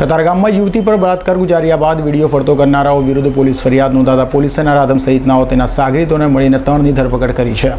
કતારગામમાં યુવતી પર બળાત્કાર ગુજાર્યા બાદ વીડિયો ફરતો કરનારાઓ વિરુદ્ધ પોલીસ ફરિયાદ નોંધાતા પોલીસે નરાધમ સહિતનાઓ તેના સાગરીતોને મળીને ત્રણની ધરપકડ કરી છે.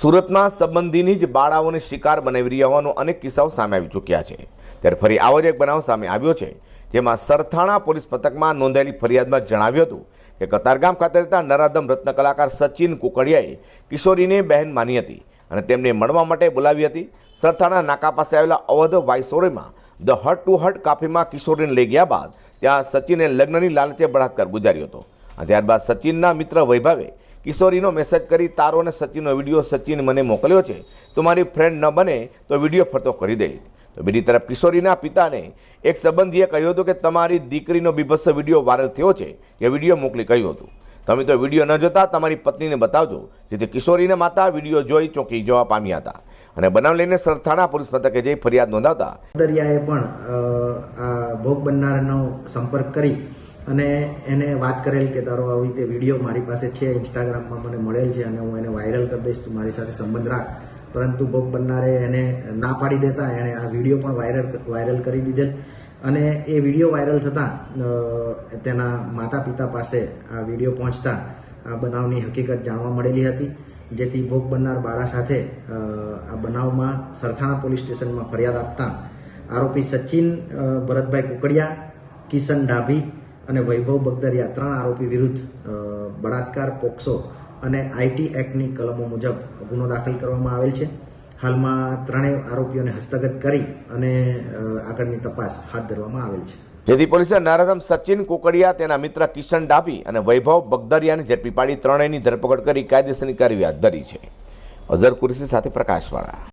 સુરતમાં સંબંધીની જ બાળાઓને શિકાર બનાવી રહ્યા હોવાનો અનેક કિસ્સાઓ સામે આવી ચૂક્યા છે. ત્યારે ફરી આવો જ એક બનાવ સામે આવ્યો છે, જેમાં સરથાણા પોલીસ પથકમાં નોંધાયેલી ફરિયાદમાં જણાવ્યું હતું કે કતારગામ ખાતે રહેતા નરાધમ રત્ન કલાકાર સચિન કુકડિયાએ કિશોરીને બહેન માની હતી અને તેમને મળવા માટે બોલાવી હતી. સરથાણા નાકા પાસે આવેલા અવધ વાયસોરેમાં ધ હટ ટુ હટ કાફીમાં કિશોરીને લઈ ગયા બાદ ત્યાં સચિને લગ્નની લાલચે બળાત્કાર ગુજાર્યો હતો. અને ત્યારબાદ સચિનના મિત્ર વૈભવે કિશોરીનો મેસેજ કરી તારો અને સચિનનો વીડિયો સચિન મને મોકલ્યો છે. તો મારી ફ્રેન્ડ ન બને તો વીડિયો ફરતો કરી દે. તો બીજી તરફ કિશોરીના પિતાને એક સંબંધીએ કહ્યું હતું કે તમારી દીકરીનો બીભત્સ વીડિયો વાયરલ થયો છે એ વીડિયો મોકલી કહ્યું હતું. તમે તો વીડિયો ન જોતા, તમારી પત્નીને બતાવજો. જેથી કિશોરીના માતા વીડિયો જોઈ ચોંકી જવા પામ્યા હતા. અને બનાવ લઈને સરથાણા પોલીસ મથકે જઈ ફરિયાદ નોંધાવતા દરિયાએ પણ આ ભોગ બનનારનો સંપર્ક કરી અને એને વાત કરેલ કે તારો આવી રીતે વીડિયો મારી પાસે છે, ઇન્સ્ટાગ્રામમાં મને મળેલ છે અને હું એને વાયરલ કરી દઈશ, તું મારી સાથે સંબંધ રાખ. પરંતુ ભોગ બનનારે એને ના પાડી દેતા, એણે આ વીડિયો પણ વાયરલ વાયરલ કરી દીધેલ. અને એ વીડિયો વાયરલ થતાં તેના માતા પિતા પાસે આ વીડિયો પહોંચતા આ બનાવની હકીકત જાણવા મળેલી હતી. જેથી ભોગ બનનાર બાળા સાથે આ બનાવમાં સરથાણા પોલીસ સ્ટેશનમાં ફરિયાદ આપતા આરોપી સચિન ભરતભાઈ કુકડિયા, કિશન ડાભી અને વૈભવ બગદરિયા ત્રણ આરોપી વિરુદ્ધ બળાત્કાર, પોક્સો અને આઈટી એક્ટની કલમો મુજબ ગુનો દાખલ કરવામાં આવેલ છે. હાલમાં ત્રણેય આરોપીઓને હસ્તગત કરી અને આગળની તપાસ હાથ ધરવામાં આવેલ છે. જેથી પોલીસે નરાધમ સચિન કોકડિયા, તેના મિત્ર કિશન ડાભી અને વૈભવ બગદરિયાને ઝડપી પાડી ત્રણેયની ધરપકડ કરી કાયદેસરની કાર્યવાહી હાથ ધરી છે. અઝર કુરેશી સાથે પ્રકાશવાળા.